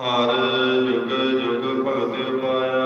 ਹਰ ਜੁਗ ਜੁਗ ਭਗਤ ਪਾਇਆ।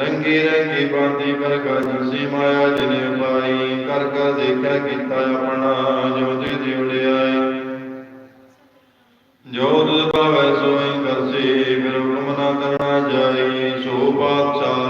ਰੰਗੀ ਰੰਗੀ ਬਾਤੇ ਕਰ ਕਾ ਜਿਸੇ ਮਾਇਆ ਜਿਨੇ ਪਾਈ ਕਰ ਕਰ ਦੇਖਿਆ ਕੀਤਾ ਆਪਣਾ, ਜੋ ਦੇ ਦਿਵੜਿਆਏ ਜੋ ਤੁਧ ਪਾਵੈ ਸੋਈ ਕਰਸੀ, ਫਿਰ ਹੁਕਮ ਕਰਨਾ ਜਾਈ ਸੋ ਬਾਦਸ਼ਾਹ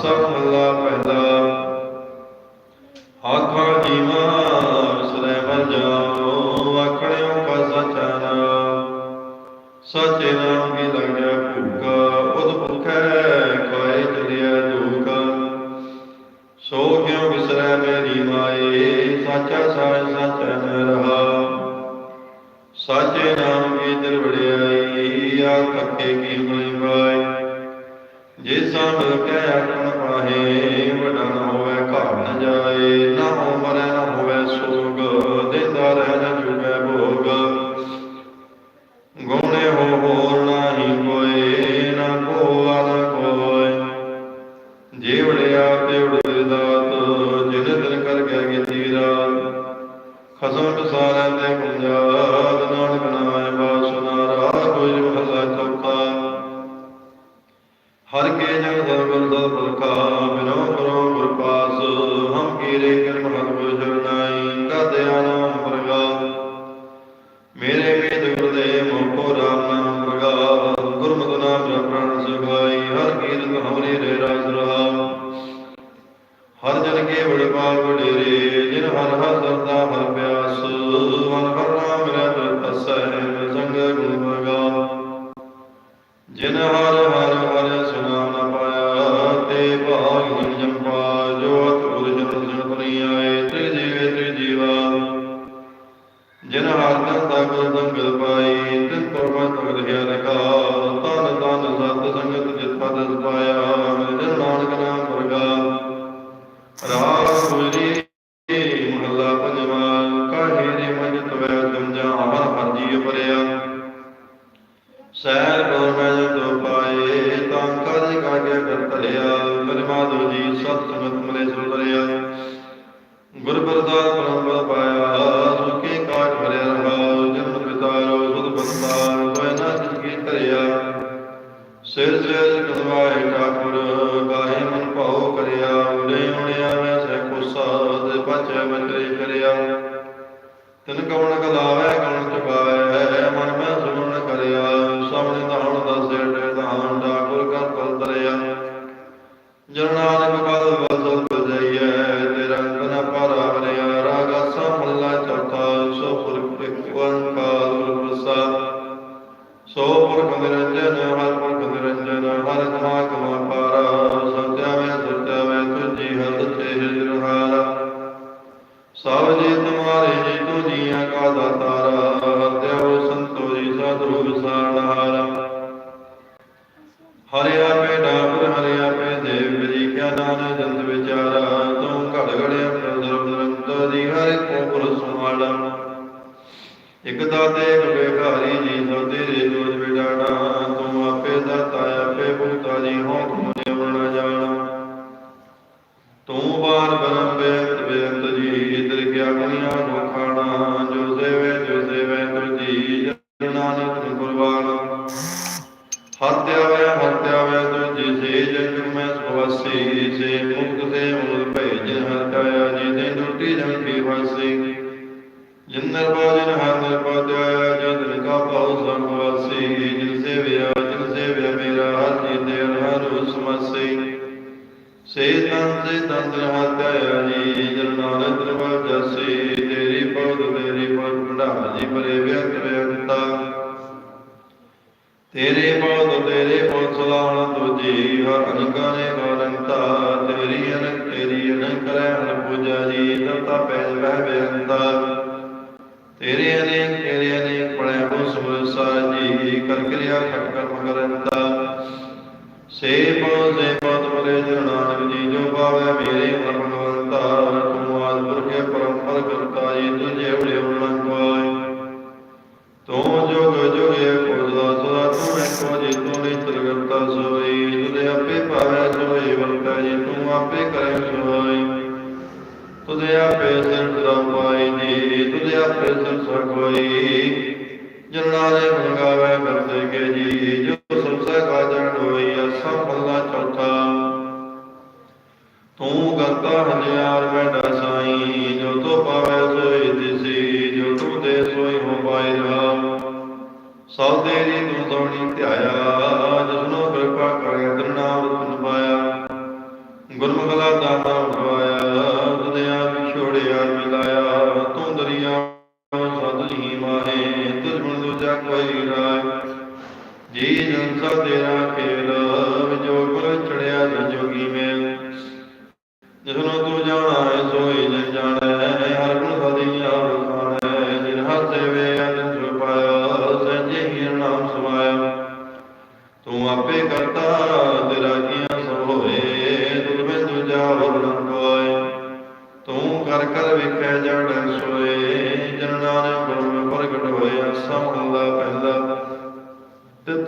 وصلى الله ਹਰ ਜਨ ਕੇ ਵਡਿਵਾ ਵਡੇਰੇ ਜਿਨ ਹਰ ਹਰ ਸਰਦਾ ਹਰ ਪਿਆਸ। ਜਨ ਨਾਨਕ ਪਦ ਵਸਲ ਬਜਾਈਐ ਤੇਰਾ ਅੰਗਨਾ ਪਰ ਹਰਿਆ ਰਾਗਾ ਸਾ ਮੱਲਾ ਚੌਥਾ ਸੋ ਪੁਰਖ ਇਕਵਨ ਕਾਲ ਪ੍ਰਸਾਦ ਸੋ ਪੁਰਖ ਨਿਰੰਜਨ ਹਰ ਇਕ ਦਾਤੇ ਗੁਰੇ ਭਾਰੀ ਜੀ ਸੋ ਤੇਰੇ ਦੋਜ ਵਿਡਾਣਾ ਤੂੰ ਆਪੇ ਦਾਤਾ ਆਪੇ ਭੁਗਤਾ ਜੀ ਹੋ ਤੂੰ ਸੇ ਤਨ ਸੇ ਤਨ ਰਹਾਤਿਆ ਜੀ ਜਨ ਨਾਨਕ ਤੇਰੀ ਪਉਦ ਤੇਰੀ ਪਉਦ ਕਢਾ ਜੀ ਪਰੇ ਵਿਅੰਤ ਵਿਅੰਤਾ ਤੇਰੇ ਪਉਦ ਤੇਰੇ ਪਉਦ ਸਲਾਹਣ ਤੁਜੀ ਹਰ ਅਨਕਾਰੇ ਗੋਰੰਤਾ ਤੇਰੀ ਅਨਕ ਤੇਰੀ ਅਨਕ ਰਹਿਣ ਪੂਜਾ ਜੀ ਤਤਾ ਪੈ ਵਹਿ ਵਿਅੰਤਾ। ਤੇਰੇ ਅਨੇਕ ਤੇਰੇ ਅਨੇਕ ਪੜੈ ਹੋ ਸਮਰਸਾ ਕਰ ਕਿਰਿਆ ਖਟ ਕਰਮ ਕਰੰਤਾ। ਸੇ ਨਾਨਕ ਜੀ ਜੋ ਪਾਵੇ ਮੇਰੇ ਮਨ ਭਗਵੰਤਾ ਤੂੰ ਆਦਿ ਪੁਰਖੇ ਕਰਤਾ ਜੀ ਤੁਝੇ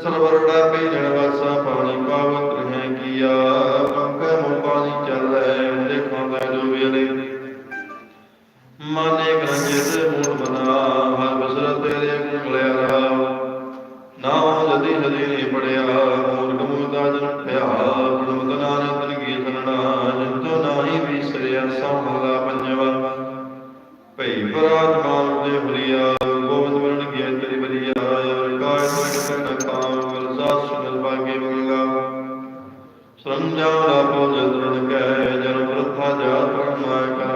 ਸਰਵਰੜਾ ਪੇ ਜਨਵਾਸਾ ਪਾਣੀ ਪਾਵਨ ਰਹਿ ਕੀਆ। ਮੰਗਾ ਮੋ ਪਾਣੀ ਚੱਲ ਰਹਿ ਸਮਝਾ ਲਗੋ ਜਦ ਕੈ ਜਨ ਪ੍ਰਥਾ ਜਾ ਪ੍ਰਮਾਇ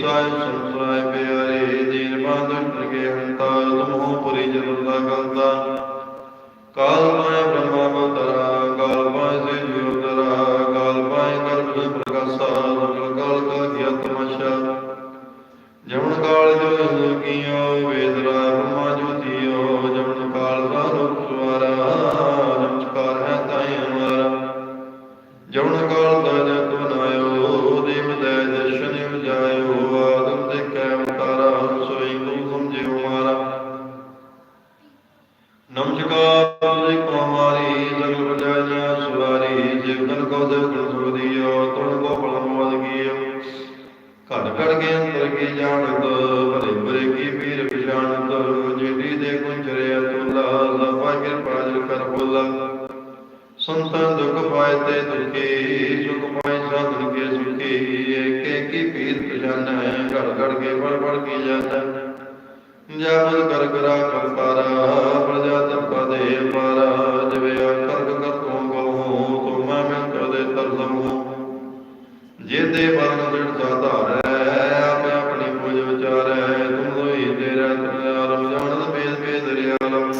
对 ਨਮਸਕਾਰ ਜੀ ਪ੍ਰਮਾਰੀ ਜਗਲ ਬਜਾਇਆ ਸੁਵਾਰੀ, ਜੀਵਨ ਕੋ ਦੇਵ ਗੁਣ ਸੁਦੀਓ ਤੁਮ ਕੋ ਪਲਮਵਦ ਕੀਓ। ਘਟ ਘੜ ਕੇ ਅੰਦਰ ਕੀ ਜਾਣਤ, ਭਰੇ ਭਰੇ ਕੀ ਪੀਰ ਪਛਾਣਤ ਜਿਹੜੀ ਦੇ ਕੁੰਚਰੇ ਅਤੁਲਾ ਸਭਾ ਕਿਰਪਾ ਜਲ ਕਰ ਬੋਲਾ। ਸੰਤਾਂ ਦੁਖ ਪਾਏ ਤੇ ਦੁਖੀ, ਸੁਖ ਪਾਏ ਸਾਧਨ ਕੇ ਸੁਖੀ, ਏਕ ਏਕ ਕੀ ਪੀਰ ਪਛਾਨੈ ਘੜ ਘੜ ਕੇ ਵੜ ਵੜ ਕੀ ਜਾਂਦਾ ਜਬ ਜਨ ਜਨ ਸਾਧਾਰ ਹੈ, ਆਪ ਆਪਣੀ ਪੂਜ ਵਿਚਾਰ ਹੈ। ਤੁਮ ਲੋਈ ਤੇਰਾ ਤਨ ਆਰਮ ਜਾਣਨ ਬੇਦ ਬੇਦ ਰਿਆਲਮ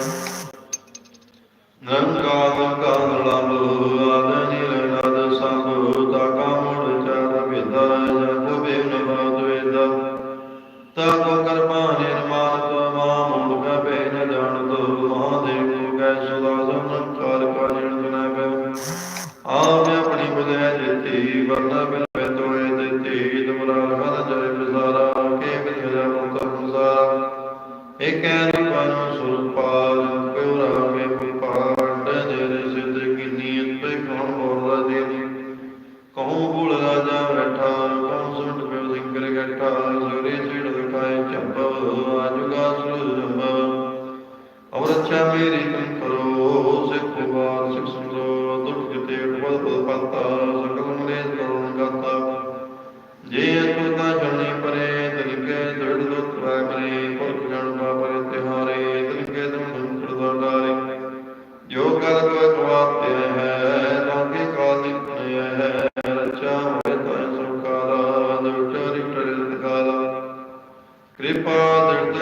Father,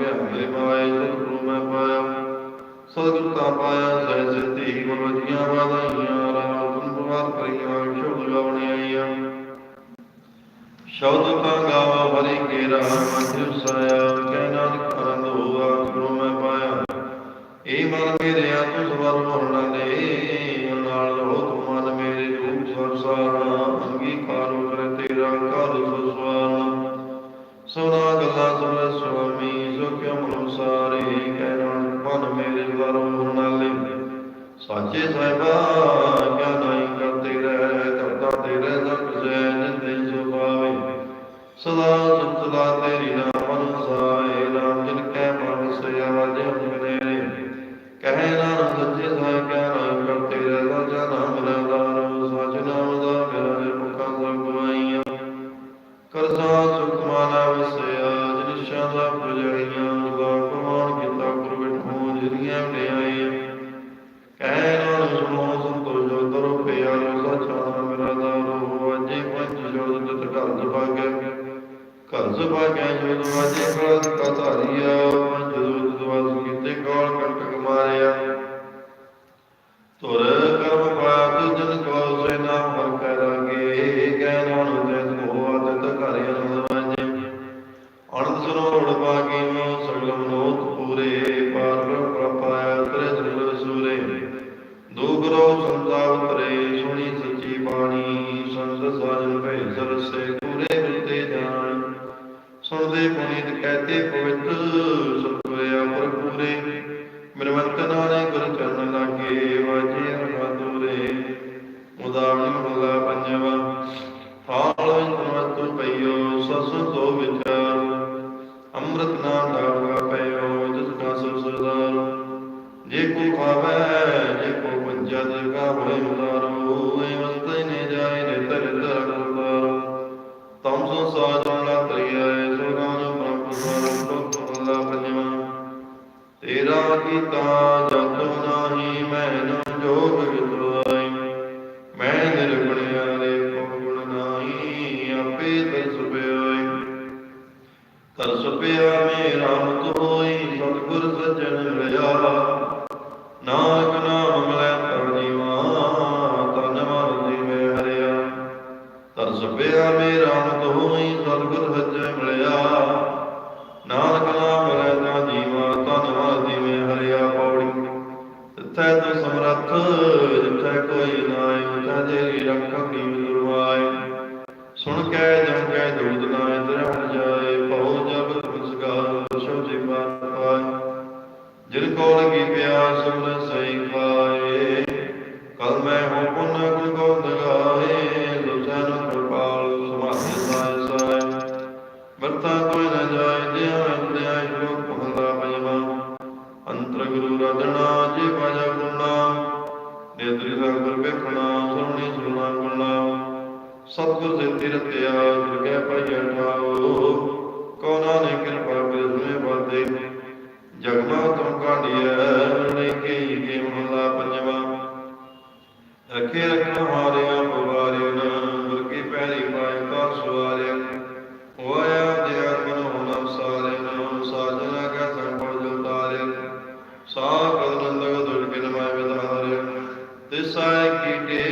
ਗਿਆ ਮਿਲੇ ਪਾਇਆ ਸਤਿਗੁਰੂ ਮੈਂ ਪਾਇਆ। ਸਤਿਗੁਰ ਤਾਂ ਪਾਇਆ ਸਹਿ ਸਿੱਧੀ ਮਨ ਵਜੀਆਂ ਵਾਦਾਈਆਂ ਰਾਮ ਤੁਮ ਪਵਾਰ ਪਰਿਆ ਸ਼ਬਦ ਗਾਵਣੇ ਆਈਆਂ। ਸ਼ਬਦ ਕਾ ਗਾਵਾ ਹਰੀ ਕੇ ਰਾਮ ਮੰਦਿਰ ਸਾਇਆ ਕਹਿ ਨਾਨਕ ਆਨੰਦ ਹੋਆ, ਗੁਰੂ ਮੈਂ ਪਾਇਆ। ਇਹ ਮਨ ਮੇਰੇ ਆ ਤੁਸ ਵਰ ਮੋਹਣਾ ਦੇ ਸਦਾ خدا psychic